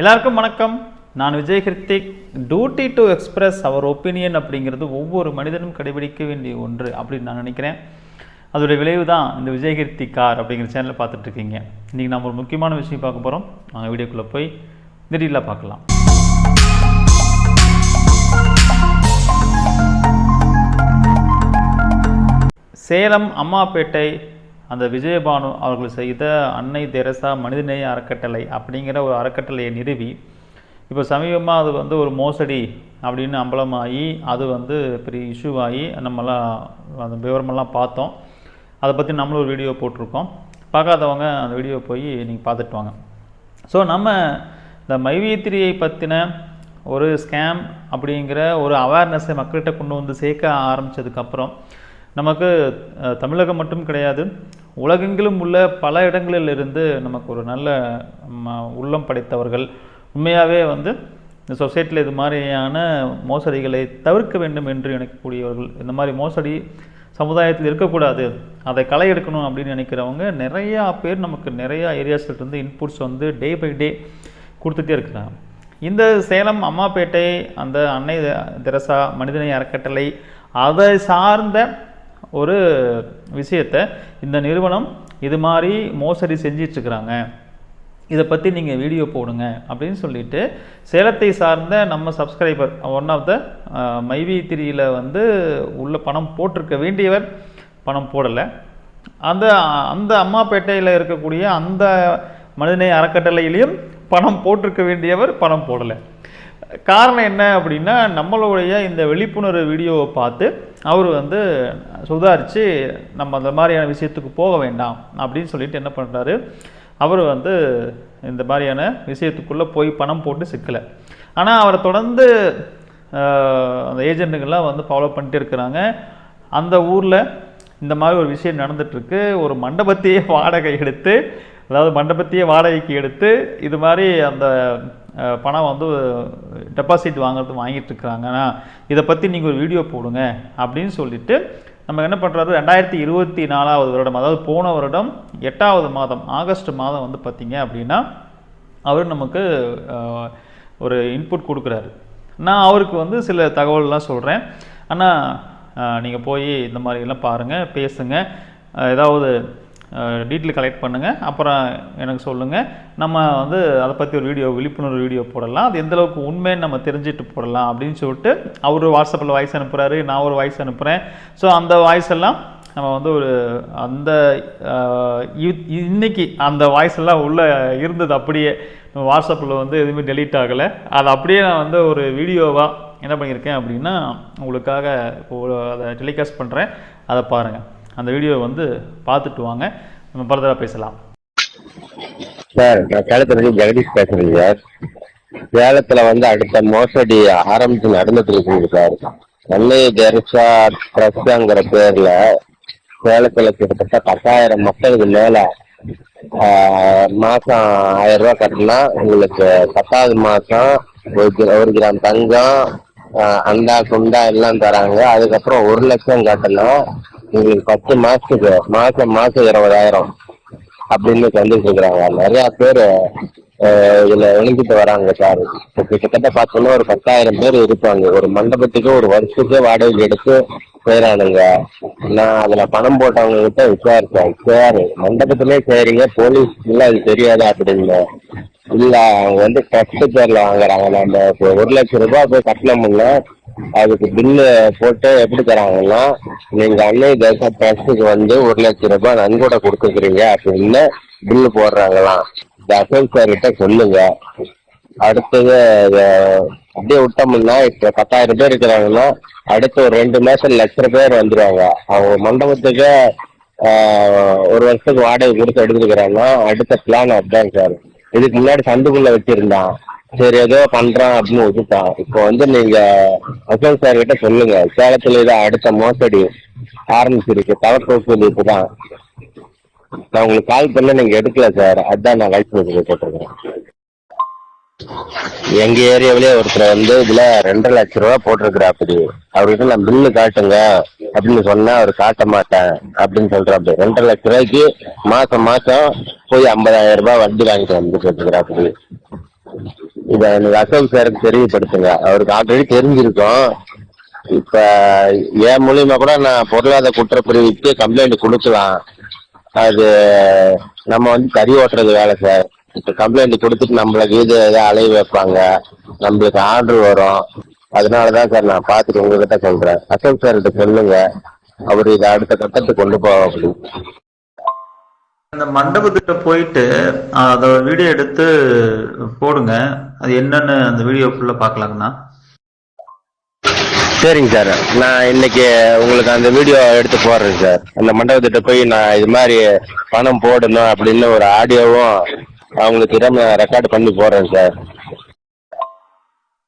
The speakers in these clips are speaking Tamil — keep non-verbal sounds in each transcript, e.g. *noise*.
எல்லாருக்கும் வணக்கம். நான் Vijay Krithik duty to express our opinion அப்படிங்கிறது ஒவ்வொரு மனிதனும் கடைபிடிக்க வேண்டிய ஒன்று அப்படின்னு நான் நினைக்கிறேன். அதோடைய விளைவு தான் இந்த விஜய் கிருத்திக் கார் அப்படிங்கிற சேனலில் பார்த்துட்ருக்கீங்க இன்றைக்கி நம்ம ஒரு முக்கியமான விஷயம் பார்க்க போகிறோம் நாங்கள் வீடியோக்குள்ளே போய் திடீரில் பார்க்கலாம். சேலம் அம்மாப்பேட்டை அந்த விஜயபானு அவர்கள் செய்த அன்னை தெரசா மனிதநேய அறக்கட்டளை அப்படிங்கிற ஒரு அறக்கட்டளையை நிறுவி இப்போ சமீபமாக அது வந்து ஒரு மோசடி அப்படின்னு அம்பலமாகி அது வந்து பெரிய இஷ்யூவாகி நம்மளாம் அந்த விவரமெல்லாம் பார்த்தோம். அதை பற்றி நம்மளும் ஒரு வீடியோ போட்டிருக்கோம். பார்க்காதவங்க அந்த வீடியோ போய் நீங்கள் பார்த்துட்டு வாங்க. ஸோ நம்ம இந்த மைவித்திரியை பற்றின ஒரு ஸ்கேம் அப்படிங்கிற ஒரு அவேர்னஸை மக்கள்கிட்ட கொண்டு வந்து சேர்க்க ஆரம்பித்ததுக்கப்புறம் நமக்கு தமிழகம் மட்டும் கிடையாது. உலகெங்கிலும் உள்ள பல இடங்களில் இருந்து நமக்கு ஒரு நல்ல ம, உள்ளம் படைத்தவர்கள். உண்மையாகவே வந்து இந்த சொசைட்டியில் இது மாதிரியான மோசடிகளை தவிர்க்க வேண்டும் என்று நினைக்கக்கூடியவர்கள். இந்த மாதிரி மோசடி சமுதாயத்தில் இருக்கக்கூடாது. அதை களை எடுக்கணும் அப்படின்னு நினைக்கிறவங்க நிறையா பேர் நமக்கு நிறையா ஏரியாஸ்லேருந்து இன்புட்ஸ் வந்து டே பை டே கொடுத்துட்டே இருக்கிறாங்க இந்த சேலம் அம்மாப்பேட்டை அந்த அன்னை தெரசா மனிதநேய அறக்கட்டளை அதை சார்ந்த ஒரு விஷயத்தை இந்த நிறுவனம் இது மாதிரி மோசடி செஞ்சிட்ருக்குறாங்க. இதை பற்றி நீங்கள் வீடியோ போடுங்க அப்படின்னு சொல்லிட்டு சேலத்தை சார்ந்த நம்ம சப்ஸ்கிரைபர் ஒன் ஆஃப் த மைவி திரியில் வந்து உள்ள பணம் போட்டிருக்க வேண்டியவர் பணம் போடலை. அந்த அந்த அம்மாப்பேட்டையில் இருக்கக்கூடிய அந்த மனிதநேய அறக்கட்டளையிலையும் பணம் போட்டிருக்க வேண்டியவர் பணம் போடலை. காரணம் என்ன அப்படின்னா நம்மளுடைய இந்த விழிப்புணர்வு வீடியோவை பார்த்து அவர் வந்து சுதாரித்து நம்ம அந்த மாதிரியான விஷயத்துக்கு போக வேண்டாம் அப்படின்னு சொல்லிட்டு என்ன பண்ணுறாரு அவர் வந்து இந்த மாதிரியான விஷயத்துக்குள்ளே போய் பணம் போட்டு சிக்கலை. ஆனால் அவரை தொடர்ந்து அந்த ஏஜென்ட்டுங்கள்லாம் வந்து ஃபாலோ பண்ணிட்டு இருக்கிறாங்க. அந்த ஊரில் இந்த மாதிரி ஒரு விஷயம் நடந்துகிட்ருக்கு ஒரு மண்டபத்தையே வாடகை எடுத்து அதாவது மண்டபத்தையே வாடகைக்கு எடுத்து இது மாதிரி அந்த பணம் வந்து டெபாசிட் வாங்குறது வாங்கிட்டு இருக்கிறாங்கன்னா இதை பற்றி நீங்கள் ஒரு வீடியோ போடுங்க அப்படின்னு சொல்லிட்டு நம்ம என்ன பண்ணுறாரு ரெண்டாயிரத்தி இருபத்தி நாலாவது வருடம் அதாவது போன வருடம் எட்டாவது மாதம் ஆகஸ்ட் மாதம் வந்து பார்த்திங்க அப்படின்னா அவர் நமக்கு ஒரு இன்புட் கொடுக்குறாரு. நான் அவருக்கு வந்து சில தகவல்லாம் சொல்கிறேன் ஆனால் நீங்கள் போய் இந்த மாதிரி எல்லாம் பாருங்கள் பேசுங்க. ஏதாவது டீட்டெயில் கலெக்ட் பண்ணுங்கள் அப்புறம் எனக்கு சொல்லுங்கள் நம்ம வந்து அதை பற்றி ஒரு வீடியோ விழிப்புணர்வு வீடியோ போடலாம். அது எந்தளவுக்கு உண்மைன்னு நம்ம தெரிஞ்சுட்டு போடலாம் அப்படின்னு சொல்லிட்டு அவர் வாட்ஸ்அப்பில் வாய்ஸ் அனுப்புகிறாரு நான் ஒரு வாய்ஸ் அனுப்புகிறேன் ஸோ அந்த வாய்ஸ் எல்லாம் நம்ம வந்து ஒரு அந்த இ- இன்னைக்கு அந்த வாய்ஸ் எல்லாம் உள்ளே இருந்தது அப்படியே. வாட்ஸ்அப்பில் வந்து எதுவுமே டெலீட் ஆகலை. அதை அப்படியே நான் வந்து ஒரு வீடியோவாக என்ன பண்ணியிருக்கேன் அப்படின்னா உங்களுக்காக அதை டெலிகாஸ்ட் பண்ணுறேன் அதை பாருங்கள் அந்த வீடியோவை வந்து பார்த்துட்டு வாங்க. நம்ம ஃபர்தராக பேசலாம். சார் நான் சேலத்துல ஜெகதீஷ் பேசுறேங்க சார். சேலத்துல வந்து அடுத்த மோசடி ஆரம்பிச்சு நடந்துட்டு இருக்குங்க சார். சென்னை தெரசா ட்ரஸ்ட்ங்கிற பேர்ல சேலத்துல கிட்டத்தட்ட பத்தாயிரம் மக்களுக்கு மேல மாதம் மாசம் ஆயிரம் ரூபாய் கட்டினா உங்களுக்கு பத்தாவது மாசம் ஒரு ஒரு கிராம் தங்கம் அண்டா குண்டா எல்லாம் தராங்க. அதுக்கப்புறம் ஒரு லட்சம் கட்டணும். உங்களுக்கு பத்து மாசத்துக்கு மாசம் மாசம் இருபதாயிரம் அப்படின்னு தந்துட்டு இருக்கிறாங்க நிறைய பேர் இதுல இணைஞ்சிட்டு வராங்க சார். இப்போ கிட்டத்தட்ட பார்த்தோம்னா ஒரு பத்தாயிரம் பேர் இருப்பாங்க. ஒரு மண்டபத்துக்கு ஒரு வருஷத்துக்கு வாடகை எடுத்து போயிடானுங்க நான் அதுல பணம் போட்டவங்க கிட்ட விசாரிச்சேன். சரி மண்டபத்திலே சரிங்க போலீஸ் அது தெரியாதா அப்படின்னு. இல்ல அவங்க வந்து ட்ரஸ்ட் பேர்ல வாங்குறாங்க. நம்ம இப்போ ஒரு லட்சம் ரூபாய் போய் கட்டணம்னா அதுக்கு பில்லு போட்டு எப்படி தராங்கன்னா நீங்க அன்னை தேச டெஸ்ட்டுக்கு வந்து ஒரு லட்சம் ரூபாய் நன்கொடை கொடுத்துக்கிறீங்க அப்படின்னு பில்லு போடுறாங்களாம். இந்த சார் கிட்ட சொல்லுங்க. அடுத்தது அப்படியே விட்டோம்னா இப்ப பத்தாயிரம் பேர் இருக்கிறாங்கன்னா அடுத்த ஒரு ரெண்டு மாசம் லட்சம் பேர் வந்துருவாங்க. அவங்க மண்டபத்துக்கு ஒரு வருஷத்துக்கு வாடகை கொடுத்து எடுத்துக்கிறாங்கன்னா அடுத்த பிளான் அதுதான் சார் இதுக்கு முன்னாடி சந்துக்குள்ள வச்சிருந்தான். சரி ஏதோ பண்றான் அப்படின்னு விட்டுட்டான் இப்போ வந்து நீங்க அசோக் சார் கிட்ட சொல்லுங்க. சேலத்துல இதை அடுத்த மோசடி ஆரம்பிச்சிருக்கு. தவறு தான் நான் உங்களுக்கு கால் பண்ண நீங்க எடுக்கல சார் அதான் நான் லைஃப் போட்டிருக்கேன் எங்க ஏரியாவிலே ஒருத்தர் வந்து இதுல ரெண்டரை லட்ச ரூபா போட்டிருக்கிறாப்படி. அவருக்கு நான் பில்லு காட்டுங்க அப்படின்னு சொன்னா அவர் காட்ட மாட்டேன் அப்படின்னு சொல்றாப்படி. ரெண்டரை லட்ச ரூபாய்க்கு மாசம் மாசம் போய் ஐம்பதாயிரம் ரூபாய் வட்டி வாங்கிட்டு வந்துட்டு இருக்கிறாப்படி இத எனக்கு அசோக் சாருக்கு தெரியப்படுத்துங்க. அவருக்கு ஆல்ரெடி தெரிஞ்சிருக்கும். இப்ப என் மூலியமா கூட நான் பொருளாதார குற்றப்பிரிவுக்கு கம்ப்ளைண்ட் கொடுக்கலாம். அது நம்ம வந்து கறி ஓட்டுறது வேலை சார் இப்ப கம்ப்ளைண்ட் கொடுத்துட்டு நம்மளுக்கு இது ஏதாவது அலைய வைப்பாங்க. நம்மளுக்கு ஆர்டர் வரும். அதனாலதான் சார் நான் பார்த்துட்டு உங்ககிட்ட சொல்றேன். அசோக் சார்கிட்ட சொல்லுங்க. அவர் இதை அடுத்த கட்டத்துக்கு கொண்டு போவோம் அப்படி அந்த மண்டபத்துக்கிட்ட போயிட்டு அதை வீடியோ எடுத்து போடுங்க. அது என்னன்னு அந்த வீடியோ ஃபுல்லாக பார்க்கலாங்கண்ணா. சரிங்க சார் நான் இன்னைக்கு உங்களுக்கு அந்த வீடியோ எடுத்து போடுறேன் சார் அந்த மண்டபத்திட்ட போய் நான் இது மாதிரி பணம் போடணும் அப்படின்னு ஒரு ஆடியோவும் அவங்களுக்கு இடம் ரெக்கார்டு பண்ணி போறேன் சார்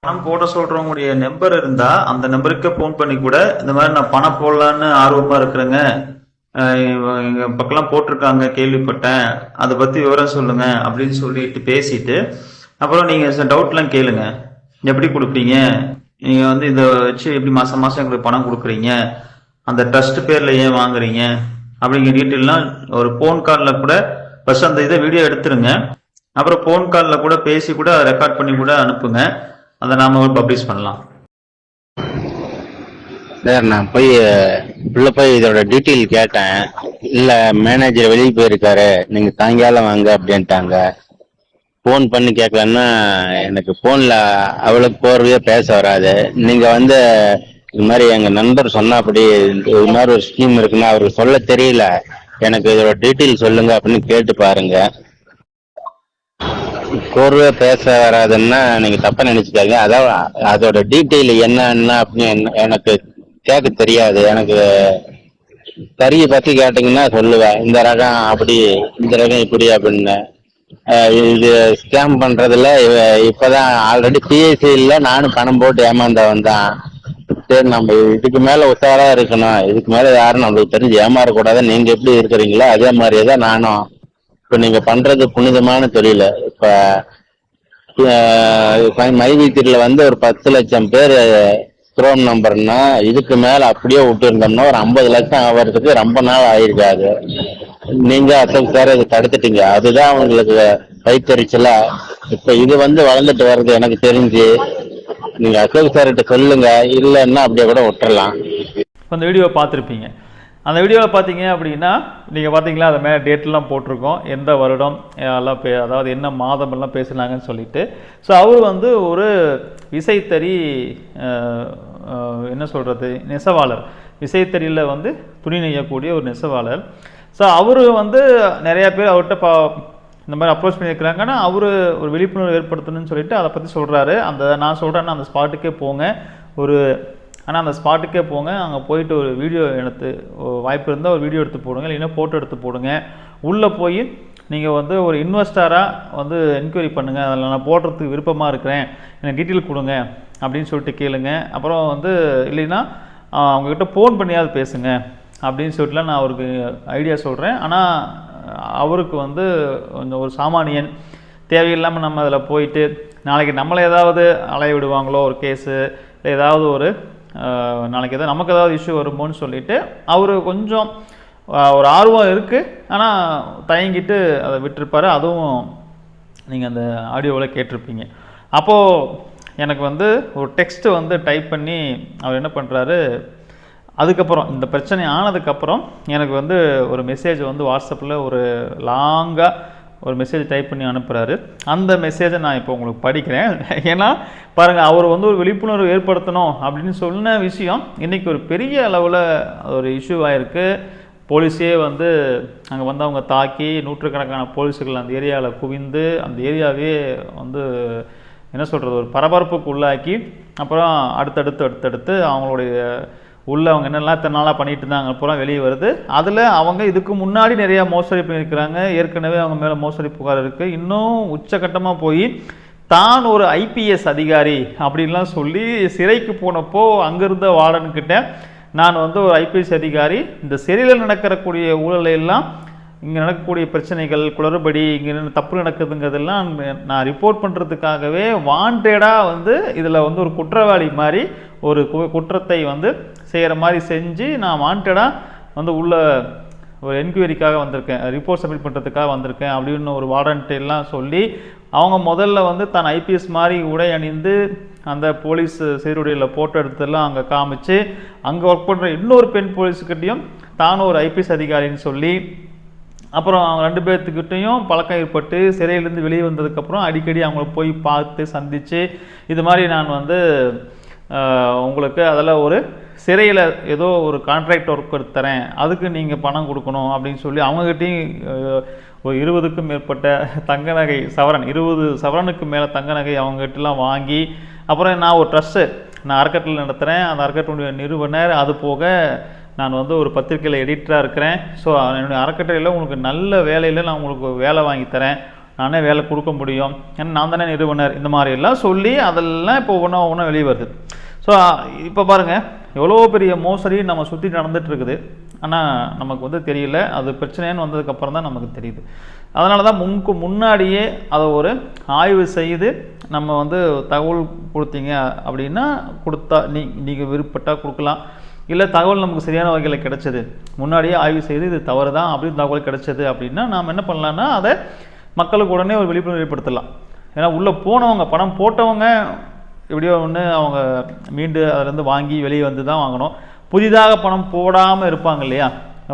பணம் போட சொல்றவங்களுடைய நம்பர் இருந்தா அந்த நம்பருக்கு ஃபோன் பண்ணி கூட இந்த மாதிரி நான் பணம் போடலான்னு ஆர்வமா இருக்கிறேங்க. எங்க பக்கம்லாம் போட்டிருக்காங்க கேள்விப்பட்டேன். அதை பத்தி விவரம் சொல்லுங்க அப்படின்னு சொல்லிட்டு பேசிட்டு அப்புறம் நீங்க டவுட்லாம் கேளுங்க. எப்படி கொடுப்பீங்க நீங்க வந்து இதை வச்சு எப்படி மாசம் மாசம் எங்களுக்கு பணம் கொடுக்குறீங்க? அந்த ட்ரஸ்ட் பேர்ல ஏன் வாங்குறீங்க? அப்படிங்கிற டீட்டெயிலாம் ஒரு ஃபோன் காலில் கூட ஃபர்ஸ்ட் அந்த இதை வீடியோ எடுத்துருங்க. அப்புறம் ஃபோன் காலில் கூட பேசி கூட ரெக்கார்ட் பண்ணி கூட அனுப்புங்க. அதை நாம பப்ளிஷ் பண்ணலாம். சார் நான் போய் உள்ள போய் இதோட டீட்டெயில் கேட்டேன். இல்ல மேனேஜர் வெளியே போயிருக்காரு. நீங்க சாயங்காலம் வாங்க அப்படின்ட்டாங்க. ஃபோன் பண்ணி கேட்கலன்னா எனக்கு ஃபோனில் அவ்வளோ போர்வையாக பேச வராது. நீங்கள் வந்து இது மாதிரி எங்கள் நண்பர் சொன்னாப்படி இது மாதிரி ஒரு ஸ்கீம் இருக்குன்னு அவருக்கு சொல்ல தெரியல. எனக்கு இதோட டீட்டெயில் சொல்லுங்க அப்படின்னு கேட்டு பாருங்கள் கோர்வையா பேச வராதுன்னா நீங்க தப்பா நினைச்சுக்காங்க அதான் அதோட டீட்டெயில் என்னன்னா அப்படின்னு என்ன- எனக்கு கேட்க தெரியாது. எனக்கு கறியை பத்தி கேட்டீங்கன்னா சொல்லுவேன். இந்த ரகம் அப்படி இந்த ரகம் இப்படி அப்படின்னு. இது ஸ்கேம் பண்றதுல இப்பதான் ஆல்ரெடி பிஎஸ்சியில் நானும் பணம் போட்டு ஏமாந்தவன் தான். சரி நம்ம இதுக்கு மேல உஷாரா இருக்கணும். இதுக்கு மேல யாரும் நம்மளுக்கு தெரிஞ்சு ஏமாறக்கூடாது நீங்க எப்படி இருக்கிறீங்களோ அதே மாதிரியே தான் நானும் இப்ப நீங்க பண்றது புனிதமான தொழில. இப்ப அஹ் மைவீத்திரில வந்து ஒரு பத்து லட்சம் பேர் குரோம் நம்பர்னா இதுக்கு மேல அப்படியே விட்டுருந்தோம்னா ஒரு ஐம்பது லட்சம் ஆகிறதுக்கு ரொம்ப நாள் ஆயிருக்காது. நீங்க அசோக் சார் இதை தடுத்துட்டீங்க. அதுதான் அவங்களுக்கு கைத்தறிச்சலா? இப்ப இது வந்து வளர்ந்துட்டு வர்றது எனக்கு தெரிஞ்சு நீங்க அசோக் சார்கிட்ட சொல்லுங்க. இல்லைன்னா அப்படியே கூட விட்டுறலாம். அந்த வீடியோவை பார்த்துருப்பீங்க. அந்த வீடியோவில் பார்த்தீங்க அப்படின்னா நீங்கள் பார்த்தீங்களா அது மேலே டேட்லாம் போட்டிருக்கோம். எந்த வருடம் எல்லாம் பே அதாவது என்ன மாதம் எல்லாம் பேசுனாங்கன்னு சொல்லிட்டு. ஸோ அவர் வந்து ஒரு விசைத்தறி என்ன சொல்கிறது நெசவாளர். விசைத்தறியில் வந்து துணி நெய்யக்கூடிய ஒரு நெசவாளர். ஸோ அவர் வந்து நிறையா பேர் அவர்கிட்ட பா இந்த மாதிரி அப்ரோச் பண்ணியிருக்கிறாங்கன்னா அவர் ஒரு விழிப்புணர்வு ஏற்படுத்தணும்னு சொல்லிட்டு அதை பற்றி சொல்கிறாரு அந்த நான் சொல்கிறேன்னா அந்த ஸ்பாட்டுக்கே போங்க. ஒரு ஆனால் அந்த ஸ்பாட்டுக்கே போங்க. அங்கே போயிட்டு ஒரு வீடியோ எடுத்து வாய்ப்பு இருந்தால் ஒரு வீடியோ எடுத்து போடுங்க. இல்லைன்னா ஃபோட்டோ எடுத்து போடுங்க. உள்ளே போய் நீங்கள் வந்து ஒரு இன்வெஸ்டராக வந்து என்கொயரி பண்ணுங்கள் அதில் நான் போடுறதுக்கு விருப்பமாக இருக்கிறேன். எனக்கு டீட்டெயில் கொடுங்க. அப்படின்னு சொல்லிட்டு கேளுங்க. அப்புறம் வந்து இல்லைன்னா அவங்கக்கிட்ட ஃபோன் பண்ணியாவது பேசுங்க. அப்படின்னு சொல்லிட்டுலாம் நான் அவருக்கு ஐடியா சொல்கிறேன் ஆனால் அவருக்கு வந்து கொஞ்சம் ஒரு சாமானியன். தேவையில்லாமல் நம்ம அதில் போயிட்டு நாளைக்கு நம்மளை ஏதாவது அலைய விடுவாங்களோ ஒரு கேஸு இல்லை ஏதாவது ஒரு நாளைக்கு எதாவது நமக்கு ஏதாவது இஷ்யூ வருமோன்னு சொல்லிட்டு அவர் கொஞ்சம் ஒரு ஆர்வம் இருக்குது ஆனால் தயங்கிட்டு அதை விட்டுருப்பாரு. அதுவும் நீங்கள் அந்த ஆடியோவில் கேட்டிருப்பீங்க. அப்போது எனக்கு வந்து ஒரு டெக்ஸ்ட்டு வந்து டைப் பண்ணி அவர் என்ன பண்ணுறாரு அதுக்கப்புறம் இந்த பிரச்சனை ஆனதுக்கப்புறம் எனக்கு வந்து ஒரு மெசேஜ் வந்து வாட்ஸ்அப்பில் ஒரு லாங்காக ஒரு மெசேஜ் டைப் பண்ணி அனுப்புகிறாரு அந்த மெசேஜை நான் இப்போ உங்களுக்கு படிக்கிறேன். ஏன்னா பாருங்கள் அவர் வந்து ஒரு விழிப்புணர்வு ஏற்படுத்தணும் அப்படின்னு சொன்ன விஷயம் இன்றைக்கி ஒரு பெரிய அளவில் ஒரு இஷ்யூ ஆயிருக்கு. போலீஸே வந்து அங்கே வந்து அவங்க தாக்கி நூற்றுக்கணக்கான போலீஸுகள் அந்த ஏரியாவில் குவிந்து அந்த ஏரியாவே வந்து என்ன சொல்கிறது ஒரு பரபரப்புக்கு உள்ளாக்கி அப்புறம் அடுத்தடுத்து அடுத்தடுத்து அவங்களுடைய உள்ளே அவங்க என்னெல்லாம் இத்தனை நாளாக பண்ணிட்டு இருந்தாங்க அப்புறம் வெளியே வருது. அதில் அவங்க இதுக்கு முன்னாடி நிறையா மோசடி பண்ணியிருக்கிறாங்க. ஏற்கனவே அவங்க மேலே மோசடி புகார் இருக்குது இன்னும் உச்சகட்டமாக போய் தான் ஒரு ஐபிஎஸ் அதிகாரி அப்படின்லாம் சொல்லி சிறைக்கு போனப்போ அங்கிருந்த வார்டன்கிட்ட நான் வந்து ஒரு ஐபிஎஸ் அதிகாரி இந்த சிறையில் நடக்கிறக்கூடிய ஊழலையெல்லாம் இங்கே நடக்கக்கூடிய பிரச்சனைகள் குளறுபடி இங்கே தப்பு நடக்குதுங்கிறதெல்லாம் நான் ரிப்போர்ட் பண்ணுறதுக்காகவே வாண்டடாக வந்து இதில் வந்து ஒரு குற்றவாளி மாதிரி ஒரு கு- குற்றத்தை வந்து செய்கிற மாதிரி செஞ்சு நான் வாண்டடாக வந்து உள்ள ஒரு என்கொயரிக்காக வந்திருக்கேன். ரிப்போர்ட் சப்மிட் பண்ணுறதுக்காக வந்திருக்கேன் அப்படின்னு ஒரு வாரண்ட் எல்லாம் சொல்லி அவங்க முதல்ல வந்து தான் ஐபிஎஸ் மாதிரி உடை அணிந்து அந்த போலீஸ் சீருடையில் போட்டோ எடுத்ததெல்லாம் அங்கே காமிச்சு அங்கே ஒர்க் பண்ணுற இன்னொரு பெண் போலீஸுக்கிட்டையும் தானும் ஒரு ஐபிஎஸ் அதிகாரின்னு சொல்லி அப்புறம் அவங்க ரெண்டு பேர்த்துக்கிட்டையும் பழக்கம் ஏற்பட்டு சிறையிலேருந்து வெளியே வந்ததுக்கப்புறம் அடிக்கடி அவங்கள போய் பார்த்து சந்தித்து இது மாதிரி நான் வந்து உங்களுக்கு அதில் ஒரு சிறையில் ஏதோ ஒரு கான்ட்ராக்ட் ஒர்க் தரேன். அதுக்கு நீங்கள் பணம் கொடுக்கணும் அப்படின்னு சொல்லி அவங்ககிட்டையும் ஒரு இருபதுக்கும் மேற்பட்ட தங்க நகை சவரன் இருபது சவரனுக்கு மேலே தங்க நகை அவங்ககிட்டலாம் வாங்கி அப்புறம் நான் ஒரு ட்ரஸ்ட்டு நான் அறக்கட்டில் நடத்துகிறேன் அந்த அறக்கட்டுடைய நிறுவனர் அது போக நான் வந்து ஒரு பத்திரிக்கையில் எடிட்டராக இருக்கிறேன். ஸோ என்னுடைய அறக்கட்டளையில் உங்களுக்கு நல்ல வேலையில் நான் உங்களுக்கு வேலை வாங்கி தரேன். நானே வேலை கொடுக்க முடியும். ஏன்னா நான் தானே நிறுவனர். இந்த மாதிரி எல்லாம் சொல்லி அதெல்லாம் இப்போ ஒன்றா ஒன்றா வெளியே வருது. ஸோ இப்போ பாருங்கள் எவ்வளோ பெரிய மோசடி நம்ம சுற்றி நடந்துட்டு இருக்குது ஆனால் நமக்கு வந்து தெரியல. அது பிரச்சனைன்னு வந்ததுக்கப்புறம் தான் நமக்கு தெரியுது. அதனால தான் முன்கு முன்னாடியே அதை ஒரு ஆய்வு செய்து நம்ம வந்து தகவல் கொடுத்தீங்க அப்படின்னா கொடுத்தா நீ நீங்கள் விருப்பப்பட்டால் கொடுக்கலாம். இல்லை தகவல் நமக்கு சரியான வகையில் கிடைச்சது. முன்னாடியே ஆய்வு செய்து இது தவறு தான் அப்படின்னு தகவல் கிடைச்சது அப்படின்னா நாம் என்ன பண்ணலான்னா அதை மக்களுக்கு உடனே ஒரு விழிப்புணர்வு ஏற்படுத்தலாம். ஏன்னா உள்ளே போனவங்க பணம் போட்டவங்க எப்படியோ ஒன்று அவங்க மீண்டு அதிலேருந்து வாங்கி வெளியே வந்து தான் வாங்கணும். புதிதாக பணம் போடாமல் இருப்பாங்க இல்லையா?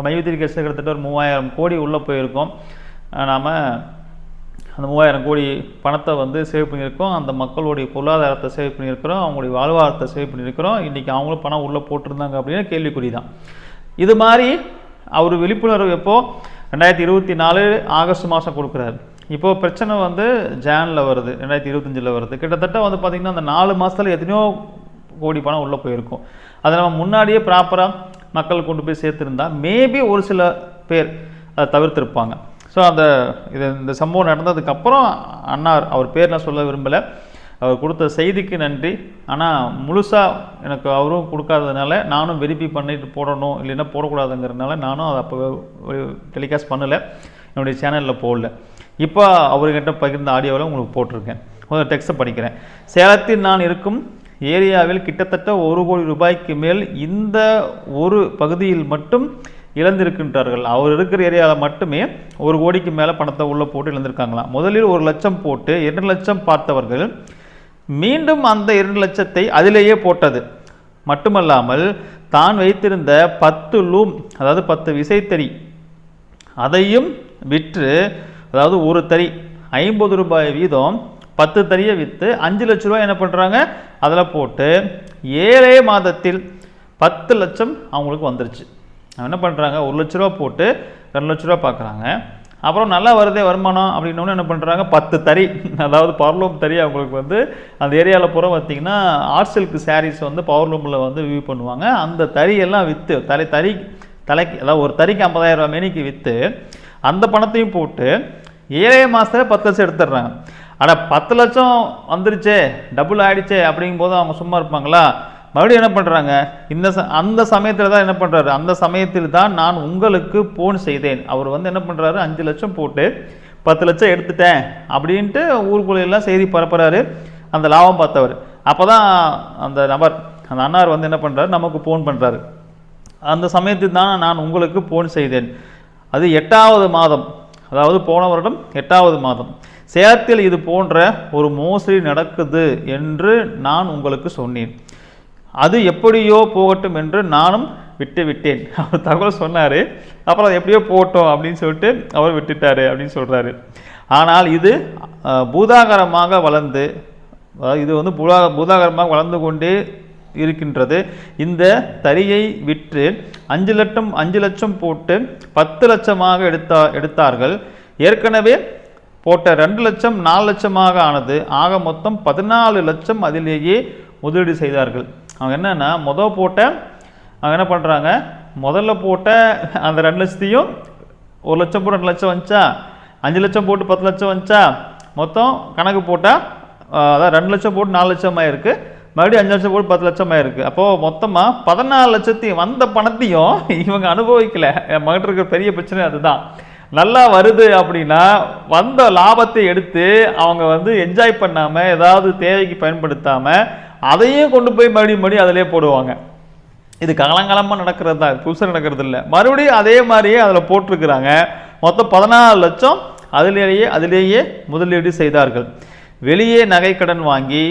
மையத்திரி கேஸில் கிட்டத்தட்ட ஒரு மூவாயிரம் கோடி உள்ளே போயிருக்கோம். நாம் அந்த மூவாயிரம் கோடி பணத்தை வந்து சேவ் பண்ணியிருக்கோம். அந்த மக்களுடைய பொருளாதாரத்தை சேவ் பண்ணியிருக்கிறோம். அவங்களுடைய வாழ்வாதாரத்தை சேவ் பண்ணியிருக்கிறோம். இன்றைக்கி அவங்களும் பணம் உள்ளே போட்டிருந்தாங்க அப்படின்னா கேள்விக்குறி தான். இது மாதிரி அவர் விழிப்புணர்வு எப்போது ரெண்டாயிரத்தி இருபத்தி நாலு ஆகஸ்ட் மாதம் கொடுக்குறாரு. இப்போது பிரச்சனை வந்து ஜானில் வருது ரெண்டாயிரத்தி இருபத்தஞ்சில் வருது. கிட்டத்தட்ட வந்து பார்த்திங்கன்னா அந்த நாலு மாதத்தில் எத்தனையோ கோடி பணம் உள்ளே போயிருக்கும். அதை நம்ம முன்னாடியே ப்ராப்பராக மக்கள் கொண்டு போய் சேர்த்துருந்தா மேபி ஒரு சில பேர் அதை தவிர்த்திருப்பாங்க. ஸோ அந்த இது இந்த சம்பவம் நடந்ததுக்கப்புறம் அன்னார் அவர் பேர் நான் சொல்ல விரும்பலை. அவர் கொடுத்த செய்திக்கு நன்றி. ஆனால் முழுசாக எனக்கு அவரும் கொடுக்காததுனால நானும் வெரிஃபை பண்ணிட்டு போடணும் இல்லைன்னா போடக்கூடாதுங்கிறதுனால நானும் அதை அப்போ டெலிகாஸ்ட் பண்ணலை. என்னுடைய சேனலில் போடல. இப்போ அவர்கிட்ட பகிர்ந்த ஆடியோவில் உங்களுக்கு போட்டிருக்கேன். கொஞ்சம் டெக்ஸ்ட்டை படிக்கிறேன். சேலத்தில் நான் இருக்கும் ஏரியாவில் கிட்டத்தட்ட ஒரு கோடி ரூபாய்க்கு மேல் இந்த ஒரு பகுதியில் மட்டும் இழந்திருக்கின்றார்கள். அவர் இருக்கிற ஏரியாவில் மட்டுமே ஒரு கோடிக்கு மேலே பணத்தை உள்ளே போட்டு இழந்திருக்காங்களாம். முதலில் ஒரு லட்சம் போட்டு இரண்டு லட்சம் பார்த்தவர்கள் மீண்டும் அந்த இரண்டு லட்சத்தை அதிலேயே போட்டது. மட்டுமல்லாமல் தான் வைத்திருந்த பத்து லூம் அதாவது பத்து விசைத்தறி அதையும் விற்று அதாவது ஒரு தறி ஐம்பது ரூபாய் வீதம் பத்து தறியை விற்று அஞ்சு லட்ச ரூபாய் என்ன பண்ணுறாங்க அதில் போட்டு ஏழே மாதத்தில் பத்து லட்சம் அவங்களுக்கு வந்துருச்சு. அவங்க என்ன பண்ணுறாங்க ஒரு லட்ச ரூபா போட்டு ரெண்டு லட்ச ரூபா பார்க்குறாங்க அப்புறம் நல்லா வருதே வருமானம் அப்படின்னோன்னு என்ன பண்ணுறாங்க பத்து தறி. அதாவது பவர்லூம் தறி அவங்களுக்கு வந்து அந்த ஏரியாவில் பூரா பார்த்தீங்கன்னா ஆர்ட் சில்க் சாரீஸ் வந்து பவர்லூமில் வந்து வியூ பண்ணுவாங்க. அந்த தறியெல்லாம் விற்று தலை தறி தலைக்கு அதாவது ஒரு தறிக்கு ஐம்பதாயிரம் ரூபா மேனிக்கு விற்று அந்த பணத்தையும் போட்டு ஏழே மாதத்தில் பத்து லட்சம் எடுத்துடுறாங்க. ஆனால் பத்து லட்சம் வந்துருச்சே டபுள் ஆகிடுச்சே அப்படிங்கும்போது அவங்க சும்மா இருப்பாங்களா? மறுபடியும் என்ன பண்ணுறாங்க இந்த ச அந்த சமயத்தில் தான் என்ன பண்ணுறாரு அந்த சமயத்தில் தான் நான் உங்களுக்கு போன் செய்தேன். அவர் வந்து என்ன பண்ணுறாரு அஞ்சு லட்சம் போட்டு பத்து லட்சம் எடுத்துட்டேன் அப்படின்ட்டு ஊருக்குள்ளெல்லாம் செய்தி பரப்புறாரு. அந்த லாபம் பார்த்தவர். அப்போ தான் அந்த நபர் அந்த அன்னார் வந்து என்ன பண்ணுறாரு நமக்கு ஃபோன் பண்ணுறாரு அந்த சமயத்தில் தான் நான் உங்களுக்கு ஃபோன் செய்தேன். அது எட்டாவது மாதம். அதாவது போன வருடம் எட்டாவது மாதம். சேலத்தில் இது போன்ற ஒரு மோசடி நடக்குது என்று நான் உங்களுக்கு சொன்னேன். அது எப்படியோ போகட்டும் என்று நானும் விட்டு விட்டேன் *laughs* அவர் தகவல் சொன்னார். அப்புறம் அது எப்படியோ போகட்டும் அப்படின்னு சொல்லிட்டு அவர் விட்டுட்டார் அப்படின்னு சொல்கிறாரு ஆனால் இது பூதாகரமாக வளர்ந்து அதாவது இது வந்து பூதா பூதாகரமாக வளர்ந்து கொண்டே இருக்கின்றது. இந்த தறியை விற்று அஞ்சு லட்சம் அஞ்சு லட்சம் போட்டு பத்து லட்சமாக எடுத்தா எடுத்தார்கள். ஏற்கனவே போட்ட ரெண்டு லட்சம் நாலு லட்சமாக ஆனது ஆக மொத்தம் பதினாலு லட்சம் அதிலேயே முதலீடு செய்தார்கள். அவங்க என்னென்னா மொதல் போட்ட அவங்க என்ன பண்ணுறாங்க முதல்ல போட்ட அந்த ரெண்டு லட்சத்தையும் ஒரு லட்சம் போட்டு ரெண்டு லட்சம் வந்துச்சா? அஞ்சு லட்சம் போட்டு பத்து லட்சம் வந்துச்சா? மொத்தம் கணக்கு போட்டால் அதான் ரெண்டு லட்சம் போட்டு நாலு லட்சம் ஆயிருக்கு. மறுபடியும் அஞ்சு லட்சம் போட்டு பத்து லட்சம் ஆயிருக்கு. அப்போது மொத்தமாக பதினாலு லட்சத்தையும் வந்த பணத்தையும் இவங்க அனுபவிக்கல. என் மகிட்ட இருக்கிற பெரிய பிரச்சனை அதுதான். நல்லா வருது அப்படின்னா வந்த லாபத்தை எடுத்து அவங்க வந்து என்ஜாய் பண்ணாமல் ஏதாவது தேவைக்கு பயன்படுத்தாமல் அதையும் கொண்டு போய் மறுபடியும் மறுபடியும் அதிலே போடுவாங்க. இது காலங்காலமாக நடக்கிறது தான் புதுசாக நடக்கிறது இல்லை மறுபடியும் அதே மாதிரியே அதில் போட்டிருக்கிறாங்க. மொத்தம் பதினாலு லட்சம் அதிலேயே அதிலேயே முதலீடு செய்தார்கள். வெளியே நகைக்கடன் வாங்கி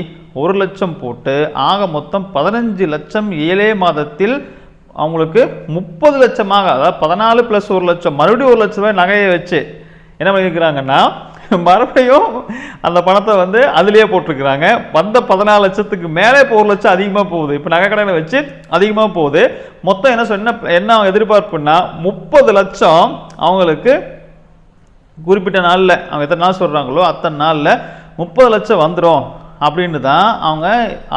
ஒரு லட்சம் போட்டு ஆக மொத்தம் பதினஞ்சு லட்சம் ஏழே மாதத்தில் அவங்களுக்கு முப்பது லட்சமாக அதாவது பதினாலு ப்ளஸ் ஒரு லட்சம் மறுபடியும் ஒரு லட்சம் ரூபாய் நகையை வச்சு என்ன பண்ணியிருக்கிறாங்கன்னா மறுபடியும் அந்த பணத்தை வந்து அதுலேயே போட்டிருக்கிறாங்க. வந்த பதினாலு லட்சத்துக்கு மேலே இப்போ ஒரு லட்சம் அதிகமாக போகுது. இப்போ நகை கடையில் வச்சு அதிகமாக போகுது. மொத்தம் என்ன சொன்ன என்ன அவங்க எதிர்பார்ப்புன்னா முப்பது லட்சம் அவங்களுக்கு குறிப்பிட்ட நாளில் அவங்க எத்தனை நாள் சொல்கிறாங்களோ அத்தனை நாளில் முப்பது லட்சம் வந்துடும் அப்படின்னு தான் அவங்க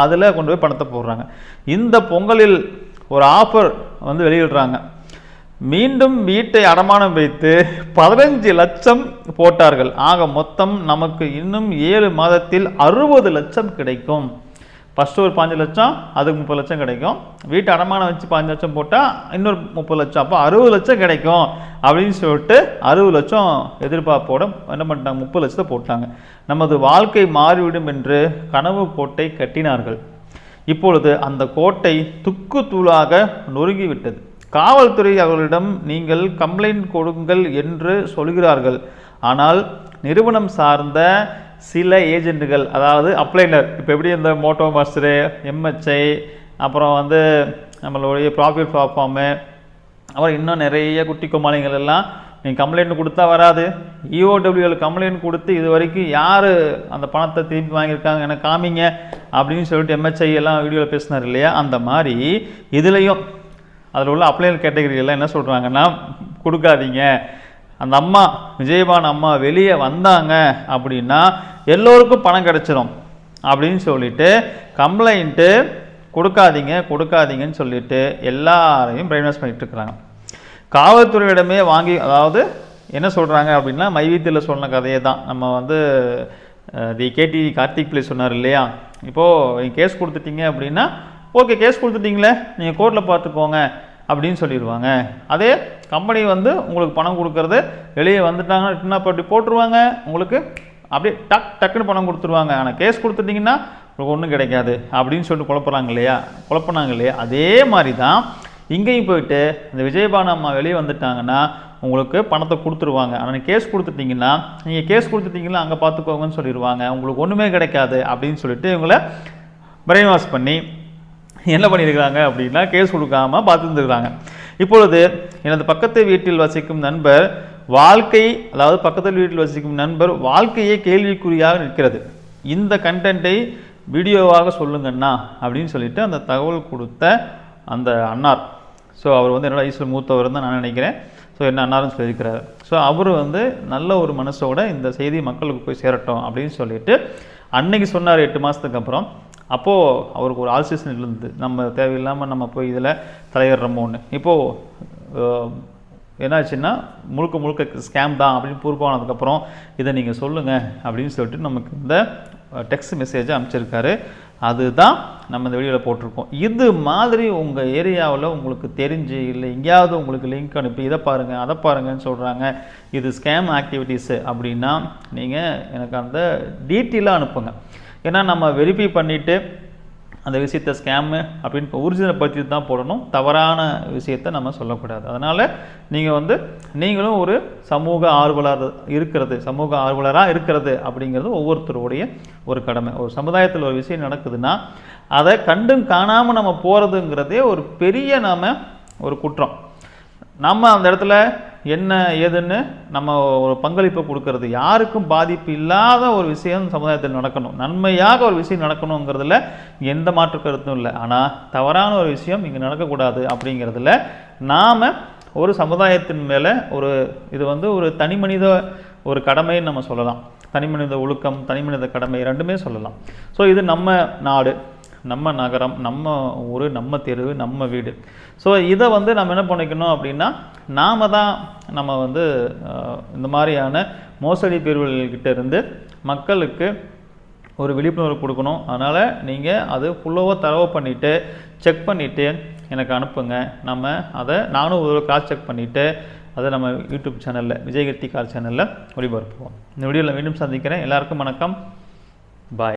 அதில் கொண்டு போய் பணத்தை போடுறாங்க. இந்த பொங்கலில் ஒரு ஆஃபர் வந்து வெளியிடுறாங்க. மீண்டும் வீட்டை அடமானம் வைத்து பதினஞ்சு லட்சம் போட்டார்கள். ஆக மொத்தம் நமக்கு இன்னும் ஏழு மாதத்தில் அறுபது லட்சம் கிடைக்கும். ஃபஸ்ட்டு ஒரு பாஞ்சு லட்சம் அதுக்கு முப்பது லட்சம் கிடைக்கும். வீட்டை அடமானம் வச்சு பாஞ்சு லட்சம் போட்டால் இன்னொரு முப்பது லட்சம். அப்போ அறுபது லட்சம் கிடைக்கும் அப்படின்னு சொல்லிட்டு அறுபது லட்சம் எதிர்பார்ப்போட என்ன பண்ணிட்டாங்க? முப்பது லட்சத்தை போட்டாங்க. நமது வாழ்க்கை மாறிவிடும் என்று கனவு கோட்டை கட்டினார்கள். இப்பொழுது அந்த கோட்டை துக்கு தூளாக நொறுங்கிவிட்டது காவல்துறை அவர்களிடம் நீங்கள் கம்ப்ளைண்ட் கொடுங்கள் என்று சொல்கிறார்கள். ஆனால் நிறுவனம் சார்ந்த சில ஏஜென்ட்டுகள் அதாவது அப்ளைனர் இப்போ எப்படி இந்த மோட்டோ மாஸ்டரு எம்ஹெச்ஐ அப்புறம் வந்து நம்மளுடைய ப்ராஃபிட் பிளாட்ஃபார்மு அப்புறம் இன்னும் நிறைய குட்டி குமாளிகள் எல்லாம் நீங்கள் கம்ப்ளைண்ட் கொடுத்தா வராது. இஓடபிள்யூவில் கம்ப்ளைண்ட் கொடுத்து இது வரைக்கும் யார் அந்த பணத்தை திருப்பி வாங்கியிருக்காங்க எனக்கு காமிங்க அப்படின்னு சொல்லிட்டு எம்ஹெச்ஐ எல்லாம் வீடியோவில் பேசினார் இல்லையா? அந்த மாதிரி இதுலேயும் அதில் உள்ள அப்ளைனர் கேட்டகரியெல்லாம் என்ன சொல்கிறாங்கன்னா கொடுக்காதீங்க. அந்த அம்மா விஜயபான் அம்மா வெளியே வந்தாங்க அப்படின்னா எல்லோருக்கும் பணம் கிடச்சிரும் அப்படின்னு சொல்லிட்டு கம்ப்ளைண்ட்டு கொடுக்காதீங்க கொடுக்காதீங்கன்னு சொல்லிட்டு எல்லாரையும் பிரெயின் வாஷ் பண்ணிட்டு இருக்கிறாங்க காவல்துறையிடமே வாங்கி அதாவது என்ன சொல்கிறாங்க அப்படின்னா மைவீத்தில் சொன்ன கதையை தான். நம்ம வந்து தி கேடி கார்த்திக் பிள்ளை சொன்னார் இல்லையா? இப்போது நீங்கள் கேஸ் கொடுத்துட்டீங்க அப்படின்னா ஓகே கேஸ் கொடுத்துட்டீங்களே. நீங்கள் கோர்ட்டில் பார்த்துக்கோங்க. அப்படின்னு சொல்லிடுவாங்க அதே கம்பெனி வந்து உங்களுக்கு பணம் கொடுக்கறது வெளியே வந்துட்டாங்கன்னா அப்படி போட்டுருவாங்க. உங்களுக்கு அப்படியே டக் டக்குன்னு பணம் கொடுத்துருவாங்க. ஆனால் கேஸ் கொடுத்துட்டிங்கன்னா உங்களுக்கு ஒன்றும் கிடைக்காது அப்படின்னு சொல்லிட்டு குழப்புறாங்க இல்லையா? குழப்பினாங்க இல்லையா? அதே மாதிரி தான் இங்கேயும் போயிட்டு இந்த விஜயபானு அம்மா வெளியே வந்துட்டாங்கன்னா உங்களுக்கு பணத்தை கொடுத்துருவாங்க. ஆனால் கேஸ் கொடுத்துட்டிங்கன்னா நீங்கள் கேஸ் கொடுத்துட்டிங்கன்னா அங்கே பார்த்துக்கோங்கன்னு சொல்லிடுவாங்க உங்களுக்கு ஒன்றுமே கிடைக்காது அப்படின்னு சொல்லிட்டு இவங்களை பிரெயின் வாஷ் பண்ணி என்ன பண்ணியிருக்கிறாங்க அப்படின்னா கேஸ் கொடுக்காம பார்த்துருந்துருக்காங்க. இப்பொழுது எனது பக்கத்து வீட்டில் வசிக்கும் நண்பர் வாழ்க்கை அதாவது பக்கத்து வீட்டில் வசிக்கும் நண்பர் வாழ்க்கையே கேள்விக்குறியாக நிற்கிறது. இந்த கண்டென்ட்டை வீடியோவாக சொல்லுங்கண்ணா அப்படின்னு சொல்லிட்டு அந்த தகவல் கொடுத்த அந்த அன்னார். ஸோ அவர் வந்து என்னோட ஐஸ்வர் மூத்தவர் தான் நான் நினைக்கிறேன். ஸோ என்ன அன்னாரும் சொல்லியிருக்கிறார். ஸோ அவர் வந்து நல்ல ஒரு மனசோட இந்த செய்தி மக்களுக்கு போய் சேரட்டும் அப்படின்னு சொல்லிட்டு அன்னைக்கு சொன்னார் எட்டு மாதத்துக்கு அப்புறம். அப்போது அவருக்கு ஒரு ஆல்சேஷன் இருந்தது. நம்ம தேவையில்லாமல் நம்ம போய் இதில் தலையிடுறோமோன்னு இப்போது என்னாச்சுன்னா முழுக்க முழுக்க ஸ்கேம் தான் அப்படின்னு பூர்வமானதுக்கப்புறம் இதை நீங்கள் சொல்லுங்கள் அப்படின்னு சொல்லிட்டு நமக்கு இந்த டெக்ஸ்ட் மெசேஜை அனுப்பிச்சிருக்காரு. அதுதான் நம்ம இந்த வீடியோவில் போட்டிருக்கோம். இது மாதிரி உங்கள் ஏரியாவில் உங்களுக்கு தெரிஞ்சு இல்லை எங்கேயாவது உங்களுக்கு லிங்க் அனுப்பி இதை பாருங்கள் அதை பாருங்கன்னு சொல்கிறாங்க இது ஸ்கேம் ஆக்டிவிட்டீஸு அப்படின்னா நீங்கள் எனக்கு அந்த டீட்டெயிலாக அனுப்புங்க. ஏன்னா நம்ம வெரிஃபை பண்ணிவிட்டு அந்த விஷயத்தை ஸ்கேமு அப்படின்னு ஊர்ஜிதப்படுத்தி தான் போடணும். தவறான விஷயத்தை நம்ம சொல்லக்கூடாது. அதனால் நீங்கள் வந்து நீங்களும் ஒரு சமூக ஆர்வலர் இருக்கிறது சமூக ஆர்வலராக இருக்கிறது அப்படிங்கிறது ஒவ்வொருத்தருடைய ஒரு கடமை. ஒரு சமுதாயத்தில் ஒரு விஷயம் நடக்குதுன்னா அதை கண்டும் காணாமல் நம்ம போகிறதுங்கிறதே ஒரு பெரிய நாம ஒரு குற்றம். நம்ம அந்த இடத்துல என்ன ஏதுன்னு நம்ம ஒரு பங்களிப்பை கொடுக்கறது. யாருக்கும் பாதிப்பு இல்லாத ஒரு விஷயம் சமுதாயத்தில் நடக்கணும். நன்மையாக ஒரு விஷயம் நடக்கணுங்கிறதுல எந்த மாற்று கருத்தும் இல்லை. ஆனால் தவறான ஒரு விஷயம் இங்கே நடக்கக்கூடாது அப்படிங்கிறதுல நாம் ஒரு சமுதாயத்தின் மேலே ஒரு இது வந்து ஒரு தனி மனித ஒரு கடமைன்னு நம்ம சொல்லலாம். தனி மனித ஒழுக்கம் தனி மனித கடமை ரெண்டுமே சொல்லலாம். ஸோ இது நம்ம நாடு. நம்ம நகரம் நம்ம ஊர் நம்ம தெருவு நம்ம வீடு. ஸோ இதை வந்து நம்ம என்ன பண்ணிக்கணும் அப்படின்னா நாம் தான் நம்ம வந்து இந்த மாதிரியான மோசடி பிரிவுகள்கிட்ட இருந்து மக்களுக்கு ஒரு விழிப்புணர்வு கொடுக்கணும். அதனால் நீங்கள் அது ஃபுல்லோவாக தரவு பண்ணிவிட்டு செக் பண்ணிவிட்டு எனக்கு அனுப்புங்க. நம்ம அதை நானும் ஒரு கிராஸ் செக் பண்ணிவிட்டு அதை நம்ம யூடியூப் சேனலில் விஜயகீர்த்தி கார் சேனலில் ஒளிபரப்புவோம். இந்த வீடியோவில் மீண்டும் சந்திக்கிறேன். எல்லாருக்கும் வணக்கம். பாய்